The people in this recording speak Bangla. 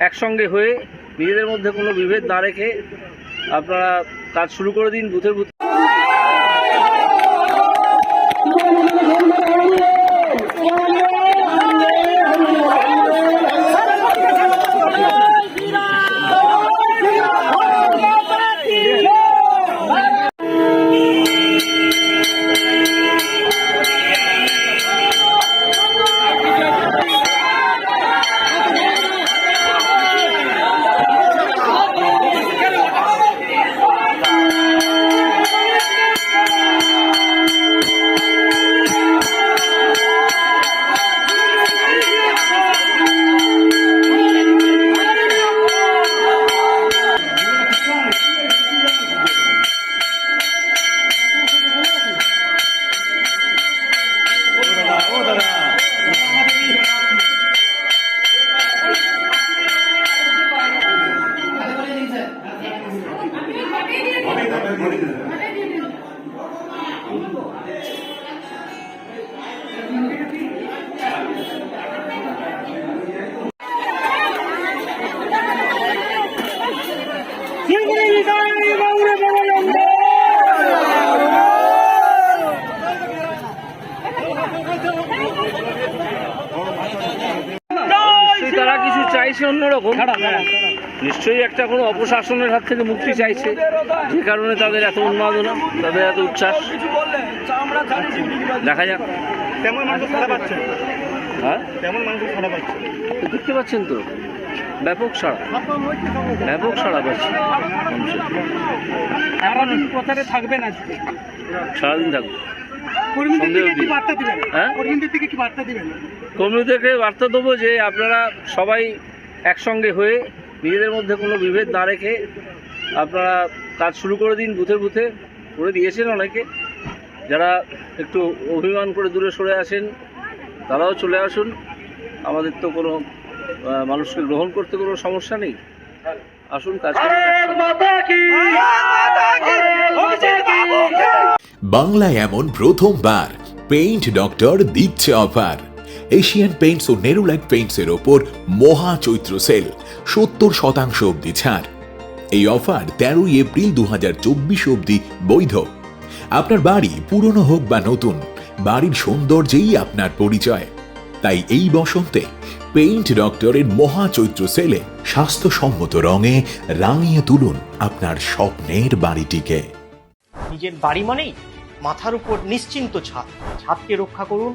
একসঙ্গে হয়ে নিজেদের মধ্যে কোনো বিভেদ না রেখে আপনারা কাজ শুরু করে দিন, বুথের বুথ নিশ্চয়ই চাইছে অন্যরকম। নিশ্চয়ই একটা কোনো অপশাসনের হাত থেকে মুক্তি চাইছে। যে কারণে তাদের এত উন্মাদনা তাদের এত উচ্ছ্বাস। দেখা যাক। তেমন মানুষ হ্যাঁ? তেমন মানুষ দেখতে পাচ্ছেন তো? ব্যাপক সাড়া। ব্যাপক সাড়া পাচ্ছে। সারাদিন প্রচারে থাকবেন আজকে। সারাদিন থাকবে। কর্মীদের থেকে বার্তা দিবেন? হ্যাঁ? কর্মীদেরকে বার্তা দেবো যে আপনারা সবাই একসঙ্গে হয়ে নিজেদের মধ্যে কোনো বিভেদ না রেখে আপনারা কাজ শুরু করে দিন বুথে বুথে করে দিয়েছেন অনেকে। যারা একটু অভিমান করে দূরে সরে আসেন তারাও চলে আসুন। আমাদের তো কোনো মানুষকে গ্রহণ করতে কোনো সমস্যা নেই। আসুন কাজ বাংলায় এমন প্রথমবার পেইন্ট ডক্টর দিচ্ছে অফার এশিয়ান পেইন্টস ও নেরুলাইট পেইন্টস এর ওপর মহা চৈত্র সেল, সত্তর শতাংশ অবধি ছাড়। এই অফার তেরোই এপ্রিল দু অবধি বৈধ। আপনার বাড়ি পুরনো হোক বা নতুন, বাড়ির সৌন্দর্যেই আপনার পরিচয়। তাই এই বসন্তে পেইন্ট ডক্টরের মহা চৈত্র সেলে স্বাস্থ্যসম্মত রঙে রাঙিয়ে তুলুন আপনার স্বপ্নের বাড়িটিকে। নিজের বাড়ি মানেই মাথার উপর নিশ্চিন্ত ছাদ। ছাদকে রক্ষা করুন